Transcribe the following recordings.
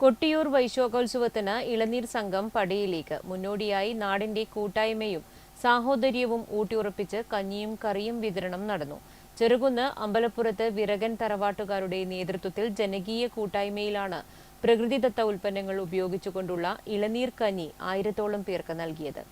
കൊട്ടിയൂർ വൈശോകോത്സവത്തിന് ഇളനീർ സംഘം പടിയിലേക്ക്. മുന്നോടിയായി നാടിന്റെ കൂട്ടായ്മയും സാഹോദര്യവും ഊട്ടിയുറപ്പിച്ച് കഞ്ഞിയും കറിയും വിതരണം നടന്നു. ചെറുകുന്ന് അമ്പലപ്പുറത്ത് വിറകൻ തറവാട്ടുകാരുടെ നേതൃത്വത്തിൽ ജനകീയ കൂട്ടായ്മയിലാണ് പ്രകൃതിദത്ത ഉൽപ്പന്നങ്ങൾ ഉപയോഗിച്ചുകൊണ്ടുള്ള ഇളനീർ കഞ്ഞി ആയിരത്തോളം പേർക്ക് നൽകിയത്.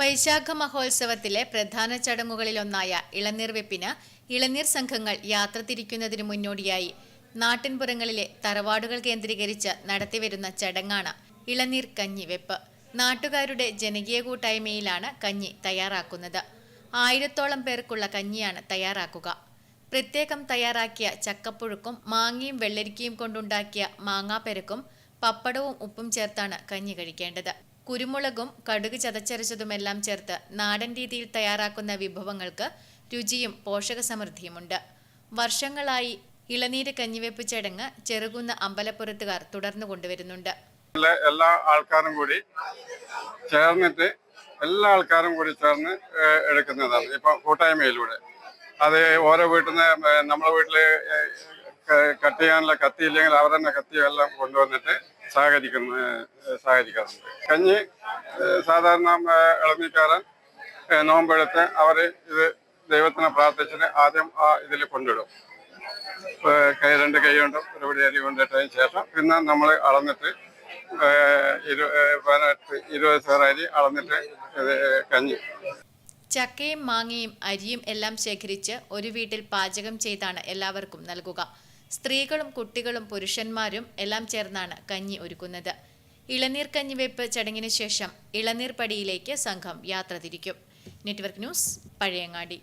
വൈശാഖ മഹോത്സവത്തിലെ പ്രധാന ചടങ്ങുകളിലൊന്നായ ഇളനീർ വെപ്പിന് ഇളനീർ സംഘങ്ങൾ യാത്ര തിരിക്കുന്നതിന് മുന്നോടിയായി. നാട്ടിൻപുറങ്ങളിലെ തറവാടുകൾ കേന്ദ്രീകരിച്ച് നടത്തിവരുന്ന ചടങ്ങാണ് ഇളനീർ കഞ്ഞി വെപ്പ് നാട്ടുകാരുടെ ജനകീയ കൂട്ടായ്മയിലാണ് കഞ്ഞി തയ്യാറാക്കുന്നത്. ആയിരത്തോളം പേർക്കുള്ള കഞ്ഞിയാണ് തയ്യാറാക്കുക. പ്രത്യേകം തയ്യാറാക്കിയ ചക്കപ്പുഴുക്കും മാങ്ങയും വെള്ളരിക്കയും കൊണ്ടുണ്ടാക്കിയ മാങ്ങാപ്പെരക്കും പപ്പടവും ഉപ്പും ചേർത്താണ് കഞ്ഞി കഴിക്കേണ്ടത്. കുരുമുളകും കടുക് ചതച്ചരച്ചതുമെല്ലാം ചേർത്ത് നാടൻ രീതിയിൽ തയ്യാറാക്കുന്ന വിഭവങ്ങൾക്ക് രുചിയും പോഷകസമൃദ്ധിയുമുണ്ട്. വർഷങ്ങളായി ഇളനീര് കഞ്ഞിവെപ്പ് ചടങ്ങ് ചെറുകുന്ന് അമ്പലപ്പുറത്തുകാർ തുടർന്നു കൊണ്ടുവരുന്നുണ്ട്. എല്ലാ- ആൾക്കാരും കൂടി ചേർന്നിട്ട് എല്ലാ ആൾക്കാരും കൂടി ചേർന്ന് എടുക്കുന്നതാണ്. ഇപ്പൊ കൂട്ടായ്മയിലൂടെ. അത് ഓരോ വീട്ടിൽ നിന്ന് നമ്മളെ വീട്ടിൽ കട്ട് ചെയ്യാനുള്ള കത്തി ഇല്ലെങ്കിൽ അവർ തന്നെ കത്തിയും എല്ലാം കൊണ്ടുവന്നിട്ട് സഹകരിക്കുന്ന സഹകരിക്കാറുണ്ട്. കഞ്ഞി സാധാരണ ഇളനീക്കാരൻ നോമ്പെടുത്ത് അവർ ഇത് ദൈവത്തിനെ പ്രാർത്ഥിച്ചിട്ട് ആദ്യം ആ ഇതിൽ കൊണ്ടിടും. രണ്ട് കൈ കൊണ്ടും ഒരു പിടി അരി കൊണ്ടിട്ടതിന് ശേഷം പിന്നെ നമ്മൾ അളന്നിട്ട് ഇരു ഇരുപത് സേർ അരി അളന്നിട്ട് കഞ്ഞി. ചക്കയും മാങ്ങയും അരിയും എല്ലാം ശേഖരിച്ച് ഒരു വീട്ടിൽ പാചകം ചെയ്താണ് എല്ലാവർക്കും നൽകുക. സ്ത്രീകളും കുട്ടികളും പുരുഷന്മാരും എല്ലാം ചേർന്നാണ് കഞ്ഞി ഒരുക്കുന്നത്. ഇളനീർ കഞ്ഞിവെപ്പ് ചടങ്ങിന് ശേഷം ഇളനീർ പടിയിലേക്ക് സംഘം യാത്ര തിരിക്കും. Network news Pazhayangadi.